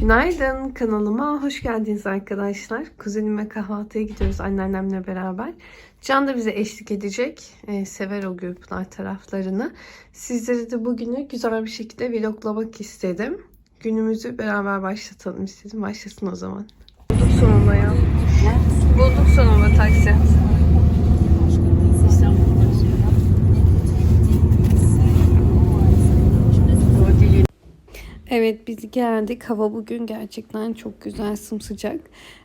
Günaydın kanalıma hoş geldiniz arkadaşlar. Kuzenime kahvaltıya gidiyoruz anneannemle beraber. Can da bize eşlik edecek. Ee, sever o Gülpınar taraflarını. Sizleri de bugünü güzel bir şekilde vloglamak istedim. Günümüzü beraber başlatalım istedim. Başlasın o zaman. Bulduk sonunda ya. Bulduk sonunda taksi. Evet biz geldik. Hava bugün gerçekten çok güzel sımsıcak.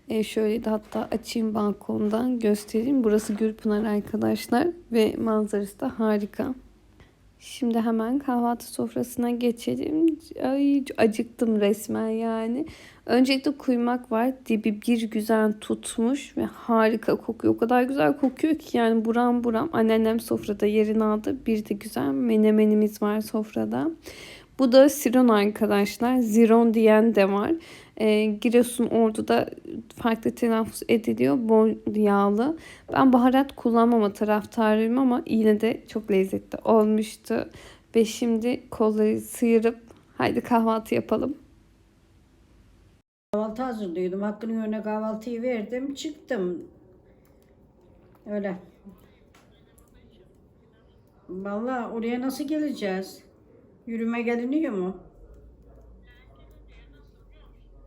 Ee, şöyle de hatta açayım balkondan göstereyim. Burası Gürpınar arkadaşlar ve manzarası da harika. Şimdi hemen kahvaltı sofrasına geçelim. Ay acıktım resmen yani. Öncelikle kuymak var. Dibi bir güzel tutmuş ve harika kokuyor. O kadar güzel kokuyor ki yani buram buram. Anneannem sofrada yerini aldı. Bir de güzel menemenimiz var sofrada. Bu da Siron arkadaşlar. Ziron diyen de var. E, Giresun Ordu'da farklı telaffuz ediliyor. Bol yağlı. Ben baharat kullanmama taraftarıyım ama yine de çok lezzetli olmuştu. Ve şimdi kolları sıyırıp haydi kahvaltı yapalım. Kahvaltı hazırlıyordum. Hakkı'nın önüne kahvaltıyı verdim. Çıktım. Öyle. Vallahi oraya nasıl geleceğiz? Yürüme geliniyor mu?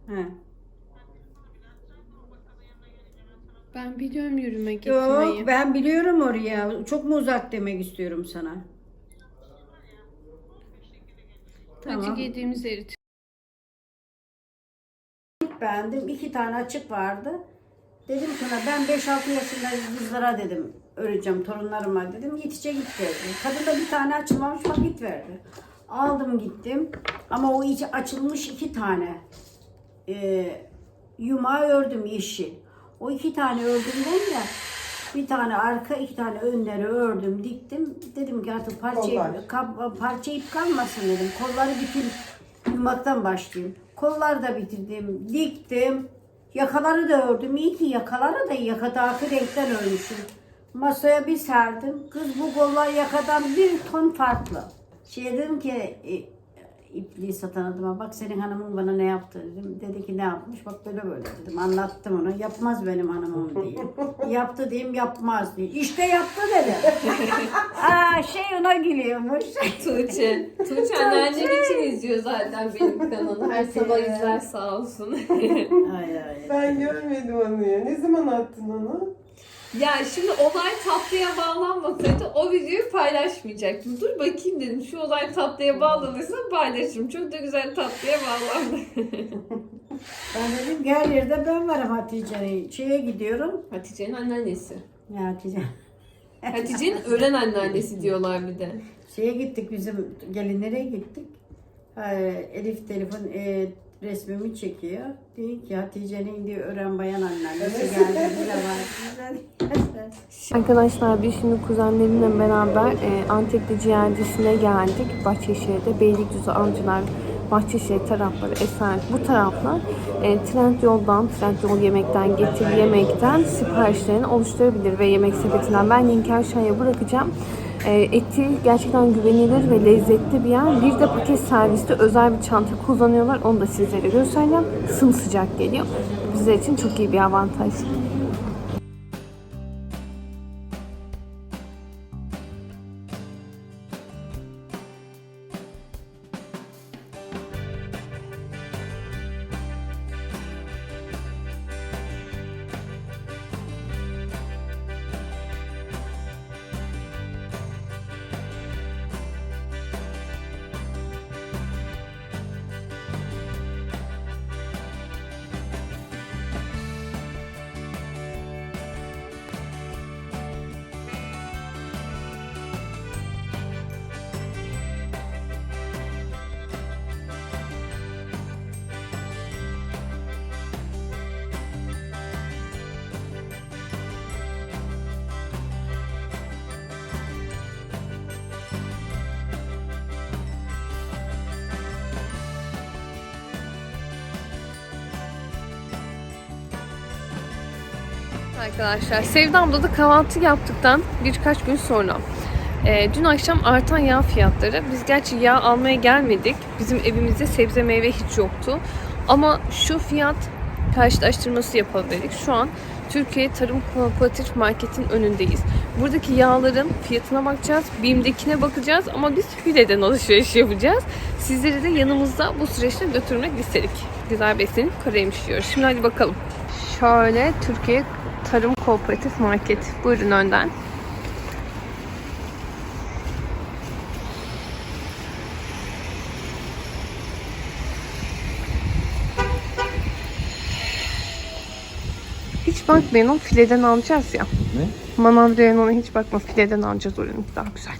He. Ben biliyorum yürüme Yok ben biliyorum oraya. Çok mu uzak demek istiyorum sana. Tamam. yediğimiz yeri beğendim. İki tane açık vardı. Dedim sana ben 5-6 yaşında kızlara dedim öreceğim torunlarıma dedim. Yetişe git dedi. Kadın da bir tane açılmamış vakit verdi. Aldım gittim. Ama o içi açılmış iki tane. Ee, yumağı ördüm yeşil. O iki tane ördümden de bir tane arka iki tane önleri ördüm diktim. Dedim ki artık parça, kap, parça ip kalmasın dedim. Kolları bütün yumaktan başlayayım. Kolları da bitirdim. Diktim. Yakaları da ördüm. İyi ki yakaları da yakadaki renkten örmüşüm. Masaya bir serdim. Kız bu kollar yakadan bir ton farklı. Şey dedim ki e, ipliği satan adama bak senin hanımın bana ne yaptı dedim. Dedi ki ne yapmış bak böyle böyle dedim. Anlattım onu. Yapmaz benim hanımım diye. yaptı diyeyim yapmaz diye. İşte yaptı dedi. Aa şey ona gülüyormuş. Tuğçe. Tuğçe anneannem için izliyor zaten benim kanalı. Her sabah izler sağ olsun. ay ay. Ben görmedim onu ya. Ne zaman attın onu? Ya şimdi olay tatlıya bağlanmasaydı o videoyu paylaşmayacaktım. Dur bakayım dedim şu olay tatlıya bağlanırsa paylaşırım. Çok da güzel tatlıya bağlandı. Ben dedim ki her yerde ben varım Hatice'nin. Şeye gidiyorum. Hatice'nin anneannesi. Ya Hatice. Hatice'nin ölen anneannesi diyorlar bir de. Şeye gittik bizim gelinlere gittik. Ee, Elif telefon e, resmimi çekiyor. Diyor ki Hatice'nin diyor öğren bayan de var. Arkadaşlar biz şimdi kuzenlerimle beraber e, Antep'te ciğercisine geldik. Bahçeşehir'de Beylikdüzü, Avcılar, Bahçeşehir tarafları, Esenyurt bu taraflar e, trend yoldan, trend yol yemekten, getir yemekten siparişlerini oluşturabilir ve yemek sepetinden ben linki aşağıya bırakacağım. E, eti gerçekten güvenilir ve lezzetli bir yer. Bir de paket serviste özel bir çanta kullanıyorlar. Onu da sizlere göstereceğim. Sımsıcak geliyor. Bizler için çok iyi bir avantaj. Arkadaşlar Sevdam'da da kahvaltı yaptıktan birkaç gün sonra e, dün akşam artan yağ fiyatları biz gerçi yağ almaya gelmedik bizim evimizde sebze meyve hiç yoktu Ama şu fiyat karşılaştırması yapalım dedik. Şu an Türkiye Tarım Kooperatif Market'in önündeyiz. Buradaki yağların fiyatına bakacağız. BİM'dekine bakacağız ama biz fileden alışveriş yapacağız. Sizleri de yanımızda bu süreçte götürmek istedik. Güzel beslenip karaymış diyoruz. Şimdi hadi bakalım. Şöyle Türkiye Tarım Kooperatif Market. Buyurun önden. Hiç bakmayın o fileden alacağız ya. Ne? Manavlayan ona hiç bakma fileden alacağız oranın daha güzel.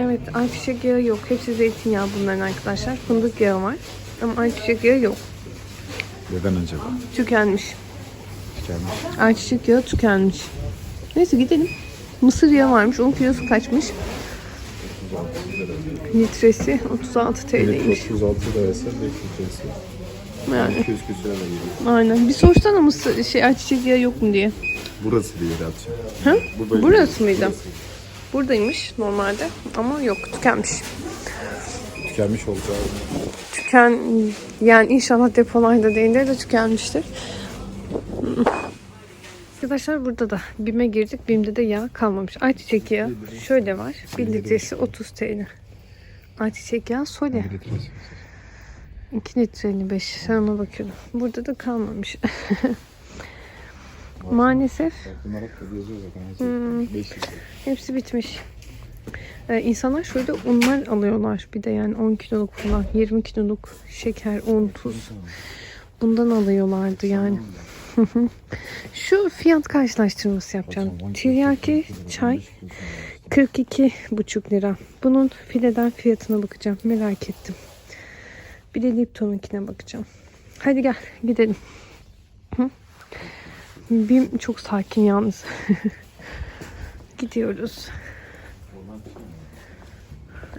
Evet ayçiçek yağı yok. Hepsi zeytinyağı bunların arkadaşlar. Fındık yağı var. Ama ayçiçek yağı yok. Neden acaba? Tükenmiş. Gelmiş. Ayçiçek yağı tükenmiş. Neyse gidelim. Mısır yağı varmış. Onun kilosu kaçmış? Litresi 36 TL'ymiş. 36 liraysa 5 litresi. Yani 200 küsüre de geliyor. aynen. Bir sorsana mısır şey ayçiçek yağı yok mu diye. Burası değil atacağım. Hı? Burada Burası mıydı? Burası. Buradaymış normalde ama yok tükenmiş. Tükenmiş olacağı. Tüken yani inşallah depolarda değildir de tükenmiştir. Arkadaşlar burada da BİM'e girdik. BİM'de de yağ kalmamış. Ayçiçek yağı şöyle var. 1 litresi 30 TL. Ayçiçek yağı sole. 1 litresi. 2 litre 55. Sen ona bakıyorum. Burada da kalmamış. Maalesef. Hmm. 5 litre. hepsi bitmiş. Ee, insanlar şöyle unlar alıyorlar. Bir de yani 10 kiloluk falan. 20 kiloluk şeker, un, tuz. Bundan alıyorlardı yani. Şu fiyat karşılaştırması yapacağım. Tiryaki çay 42,5 lira. Bunun fileden fiyatına bakacağım. Merak ettim. Bir de Lipton'unkine bakacağım. Hadi gel gidelim. Bim çok sakin yalnız. Gidiyoruz.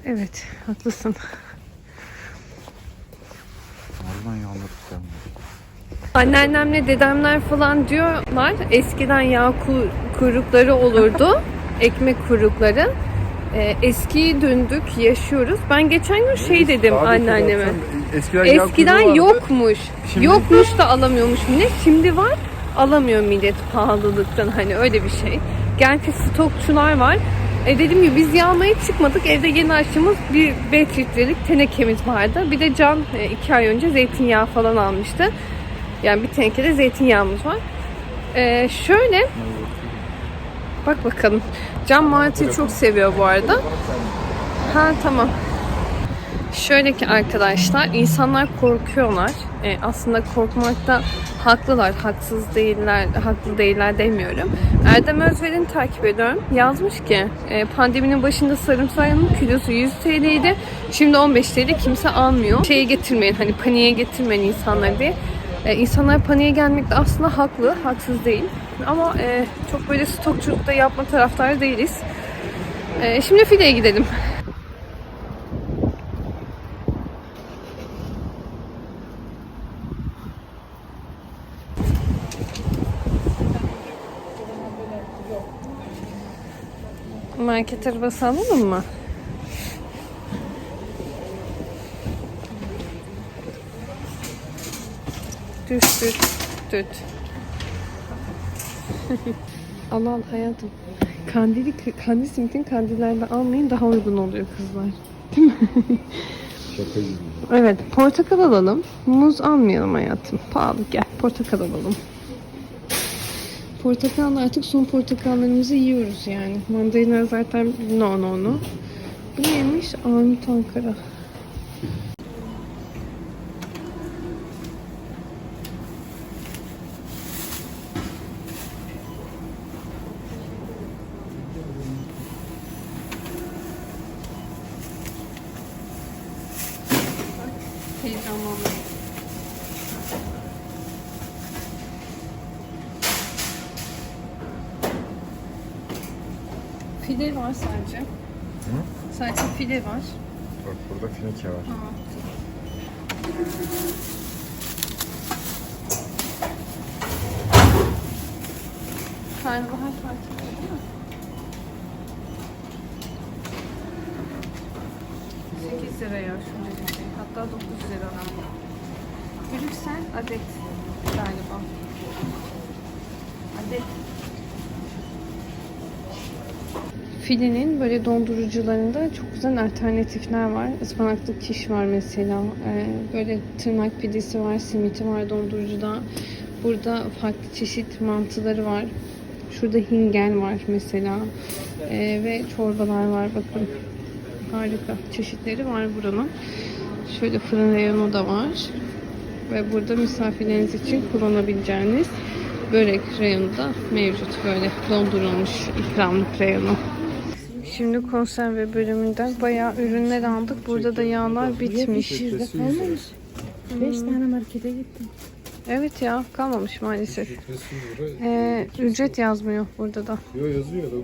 Evet, haklısın. Almanya anlattık Anneannemle dedemler falan diyorlar. Eskiden yağ ku- kuyrukları olurdu. ekmek kuyrukları. Ee, eskiyi döndük, yaşıyoruz. Ben geçen gün şey dedim anneanneme. Eskiden, Eskiden yokmuş. Şimdi- Yokmuş da alamıyormuş millet. Şimdi var alamıyor millet pahalılıktan hani öyle bir şey. Gerçi stokçular var. E dediğim gibi biz yağmaya çıkmadık. Evde yeni açtığımız bir 5 litrelik tenekemiz vardı. Bir de Can 2 ay önce zeytinyağı falan almıştı. Yani bir tenkede zeytinyağımız var. E, şöyle bak bakalım. Can martıyı çok seviyor bu arada. Ha tamam. Şöyle ki arkadaşlar insanlar korkuyorlar. Ee, aslında korkmakta haklılar, haksız değiller, haklı değiller demiyorum. Erdem Özver'in takip ediyorum. Yazmış ki e, pandeminin başında sarımsağın kilosu 100 TL'ydi. Şimdi 15 TL kimse almıyor. Şeye getirmeyin hani paniğe getirmeyin insanları diye. E, insanlar paniğe gelmekte aslında haklı, haksız değil. Ama e, çok böyle stokçuluk da yapma taraftarı değiliz. E, şimdi fileye gidelim. Market arabası alalım mı? Düt düt düt. al al hayatım. Kandili, kandil simitin kandillerde almayın daha uygun oluyor kızlar. Şaka gibi. Evet portakal alalım. Muz almayalım hayatım. Pahalı gel portakal alalım. Portakal artık son portakallarımızı yiyoruz yani. Mandalina zaten no no no. Bu neymiş? Armut Ankara. Heyecanlandım. File var sadece. Sadece file var. Bak burada finike var. Karnabahar farkı değil mi? 8 liraya şuradaki Hatta 9 lira. Brüksel adet galiba. Adet. Filenin böyle dondurucularında çok güzel alternatifler var. Ispanaklı kiş var mesela. Ee, böyle tırnak pidesi var, simiti var dondurucuda. Burada farklı çeşit mantıları var. Şurada hingel var mesela. Ee, ve çorbalar var bakın. Harika. Çeşitleri var buranın. Şöyle fırın reyonu da var. Ve burada misafirleriniz için kullanabileceğiniz börek reyonu da mevcut. Böyle dondurulmuş ikramlık reyonu. Şimdi konserve bölümünden bayağı ürünler aldık. Burada da yağlar bitmiş. 5 tane markete gittim. Evet ya kalmamış maalesef. Litresi 100 lira. Ee, ücret yazmıyor burada da. Yo yazıyor 94.90.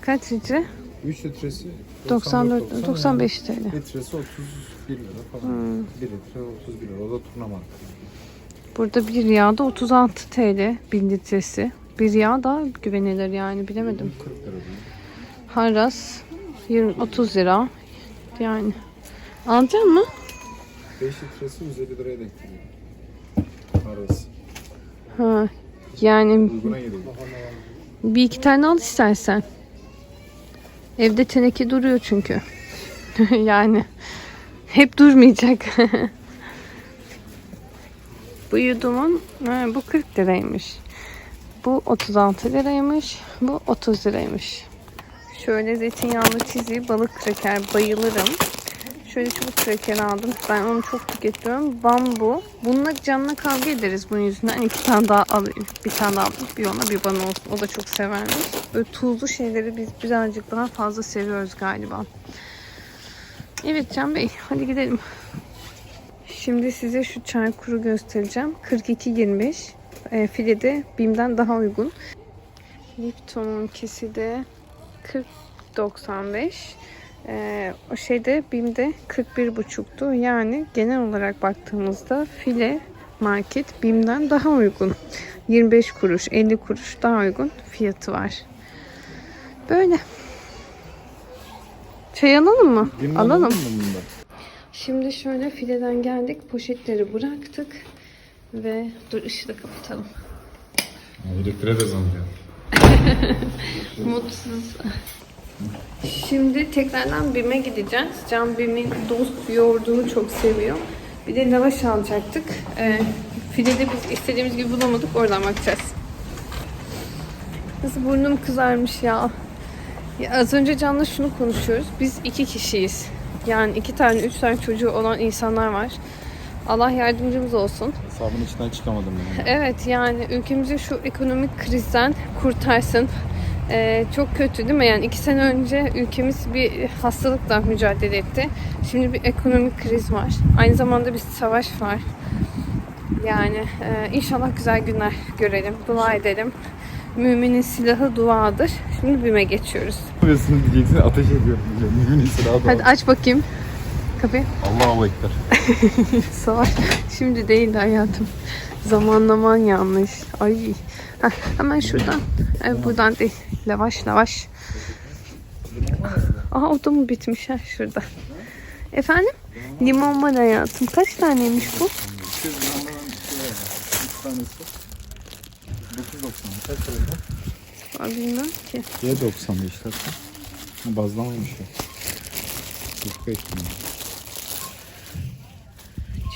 Kaç litre? 3 litresi 94, 94.90 95 TL. Litresi 31 lira falan. 1 litre 31 lira. O da turna marka. Burada bir yağ da 36 TL 1000 litresi. Bir yağ da güvenilir yani bilemedim. 40 lira değil. Haras 20, 30 lira. Yani alacak mı? 5 litresi 150 liraya denk geliyor. Arası. Ha, yani bir iki tane al istersen. Evde teneke duruyor çünkü. yani hep durmayacak. bu yudumun ha, bu 40 liraymış. Bu 36 liraymış. Bu 30 liraymış. Şöyle zeytinyağlı çizi balık kraker bayılırım. Şöyle çubuk kraker aldım. Ben onu çok tüketiyorum. Bambu. Bununla canına kavga ederiz bunun yüzünden. İki tane daha alayım. Bir tane daha alayım. Bir ona bir bana olsun. O da çok severmiş. Böyle tuzlu şeyleri biz birazcık daha fazla seviyoruz galiba. Evet Can Bey hadi gidelim. Şimdi size şu çay kuru göstereceğim. 42.25. E, filede BİM'den daha uygun. Lipton'un kesi de 40.95. Ee, o şeyde BİM'de 41.5'tu. Yani genel olarak baktığımızda file market BİM'den daha uygun. 25 kuruş, 50 kuruş daha uygun fiyatı var. Böyle. Çay alalım mı? alalım. Şimdi şöyle fileden geldik. Poşetleri bıraktık. Ve dur ışığı da kapatalım. Elektriğe de geldi. Mutsuz. Şimdi tekrardan BİM'e gideceğiz. Can BİM'in dost yoğurdunu çok seviyor. Bir de lavaş alacaktık. Ee, filede biz istediğimiz gibi bulamadık. Oradan bakacağız. Nasıl burnum kızarmış ya. ya. Az önce Can'la şunu konuşuyoruz. Biz iki kişiyiz. Yani iki tane, üç tane çocuğu olan insanlar var. Allah yardımcımız olsun. Hesabın içinden çıkamadım yani. Evet yani ülkemizi şu ekonomik krizden kurtarsın. Ee, çok kötü değil mi? Yani iki sene önce ülkemiz bir hastalıkla mücadele etti. Şimdi bir ekonomik kriz var. Aynı zamanda bir savaş var. Yani e, inşallah güzel günler görelim. Dua edelim. Müminin silahı duadır. Şimdi BİM'e geçiyoruz. Burasını diyeceksin ateş ediyorum diyeceğim. Mümin silahı da Hadi aç bakayım. Kapıyı. Allahu Ekber. Savaş. Şimdi değil hayatım. Zamanlaman yanlış. Ay. Heh, hemen şuradan. Evet, buradan değil. Lavaş lavaş. Aha o da mı bitmiş ha şurada. Efendim? Limon var hayatım. Kaç taneymiş bu? 200 gramdan 3 tanesi. 9.90. Kaç? Aa, bilmem ki. Y 95 hatta. Ha, Bazlamaymış ya. 45 lira.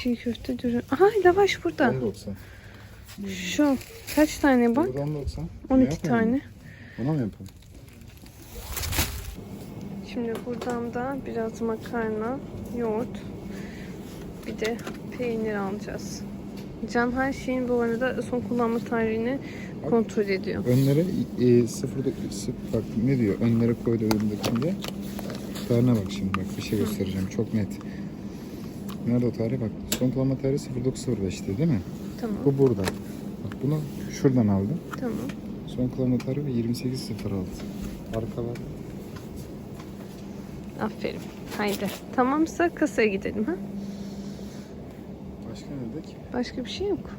Çiğ köfte dürüm. Aha lavaş burada. 10.90. Şu. Kaç tane bak? Burada 10.90. 12 tane. Buna mı yapalım? Şimdi buradan da biraz makarna, yoğurt, bir de peynir alacağız. Can her şeyin bu arada son kullanma tarihini kontrol ediyor. Önlere e, sıfırda sıfır, bak ne diyor? Önlere koydu önündekinde. Tarihine bak şimdi bak bir şey göstereceğim çok net. Nerede o tarih bak. Son kullanma tarihi 09.05'ti değil mi? Tamam, Bu burada. Bak bunu şuradan aldım. tamam. Son kullanma tarihi 28.06. Arkalar. Aferin. Haydi. Tamamsa kasaya gidelim ha. Dedik? Başka bir şey yok.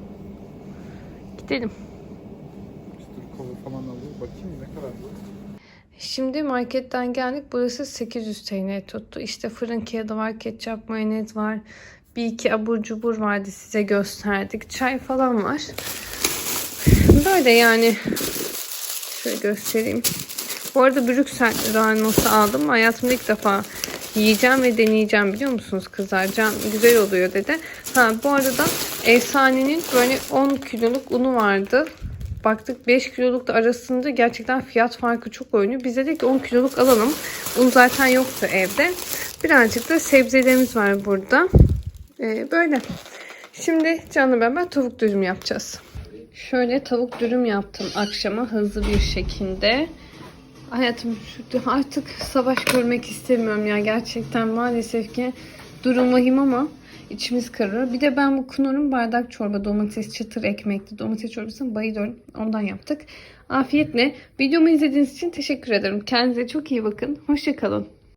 Gidelim. İşte kova falan alıyor. Bakayım ne kadar bu? Şimdi marketten geldik. Burası 800 TL tuttu. İşte fırın kağıdı var, ketçap, mayonez var. Bir iki abur cubur vardı size gösterdik. Çay falan var. Böyle yani. Şöyle göstereyim. Bu arada Brüksel ranosu aldım. Hayatımda ilk defa yiyeceğim ve deneyeceğim biliyor musunuz kızlar? Güzel oluyor dedi. Ha bu arada efsanenin böyle 10 kiloluk unu vardı. Baktık 5 kiloluk da arasında gerçekten fiyat farkı çok oynuyor. Biz dedik ki 10 kiloluk alalım. Un zaten yoktu evde. Birazcık da sebzelerimiz var burada. Ee, böyle. Şimdi canlı beraber tavuk dürüm yapacağız. Şöyle tavuk dürüm yaptım akşama hızlı bir şekilde. Hayatım şu- artık savaş görmek istemiyorum ya gerçekten maalesef ki durum vahim ama içimiz kararıyor. Bir de ben bu Knorr'un bardak çorba domates çıtır ekmekli domates çorbasına bayılıyorum. Ondan yaptık. Afiyetle videomu izlediğiniz için teşekkür ederim. Kendinize çok iyi bakın. Hoşçakalın.